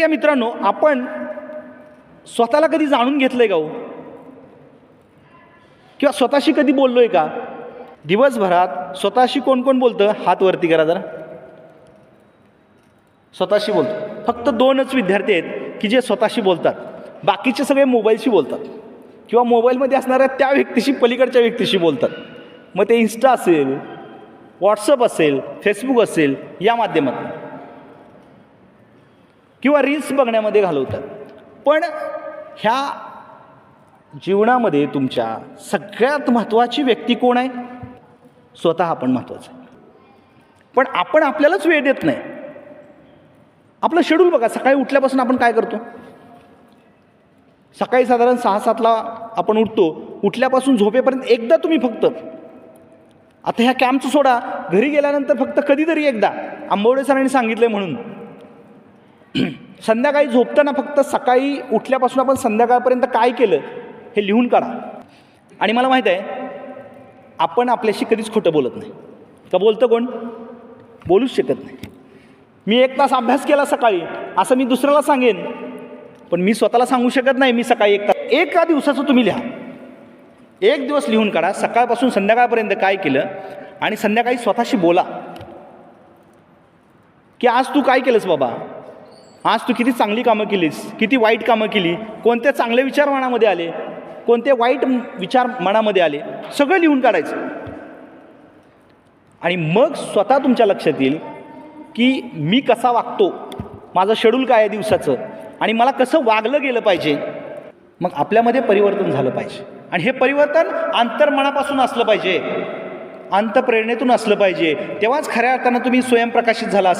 या मित्रांनो आपण स्वतःला कधी जाणून घेतलंय का हो? किंवा स्वतःशी कधी बोललोय का? दिवसभरात स्वतःशी कोण कोण बोलतं? हात वरती करा जरा. स्वतःशी बोलतो. फक्त दोनच विद्यार्थी आहेत की जे स्वतःशी बोलतात. बाकीचे सगळे मोबाईलशी बोलतात. किंवा मोबाईलमध्ये असणाऱ्या त्या व्यक्तीशी पलीकडच्या व्यक्तीशी बोलतात. मग ते इन्स्टा असेल व्हॉट्सअप असेल फेसबुक असेल या माध्यमातून. किंवा रील्स बघण्यामध्ये घालवतात. पण ह्या जीवनामध्ये तुमच्या सगळ्यात महत्त्वाची व्यक्ती कोण आहे? स्वतः आपण महत्त्वाचं आहे. पण आपण आपल्यालाच वेळ देत नाही. आपलं शेड्यूल बघा सकाळी उठल्यापासून आपण काय करतो? सकाळी साधारण सहा सातला आपण उठतो. उठल्यापासून झोपेपर्यंत एकदा तुम्ही फक्त आता ह्या कॅम्पचं सोडा. घरी गेल्यानंतर फक्त कधीतरी एकदा. आंबवडे सरांनी सांगितलं म्हणून. संध्याकाळी झोपताना फक्त सकाळी उठल्यापासून आपण संध्याकाळपर्यंत काय केलं हे लिहून काढा. आणि मला माहीत आहे आपण आपल्याशी कधीच खोटं बोलत नाही. का बोलतं कोण? बोलूच शकत नाही. मी एक तास अभ्यास केला सकाळी असं मी दुसऱ्याला सांगेन पण मी स्वतःला सांगू शकत नाही मी सकाळी एक तास. एका दिवसाचं तुम्ही लिहा. एक दिवस लिहून काढा सकाळपासून संध्याकाळपर्यंत काय केलं आणि संध्याकाळी स्वतःशी बोला. की आज तू काय केलंस बाबा? आज तू किती चांगली कामं केलीस? किती वाईट कामं केली? कोणते चांगले विचार मनामध्ये आले? कोणते वाईट विचार मनामध्ये आले? सगळं लिहून काढायचं. आणि मग स्वतः तुमच्या लक्षात येईल की मी कसा वागतो? माझं शेड्यूल काय आहे दिवसाचं? आणि मला कसं वागलं गेलं पाहिजे? मग आपल्यामध्ये परिवर्तन झालं पाहिजे. आणि हे परिवर्तन अंतर्मनापासून असलं पाहिजे. अंतप्रेरणेतून असलं पाहिजे. तेव्हाच खऱ्या अर्थानं तुम्ही स्वयंप्रकाशित झाला असं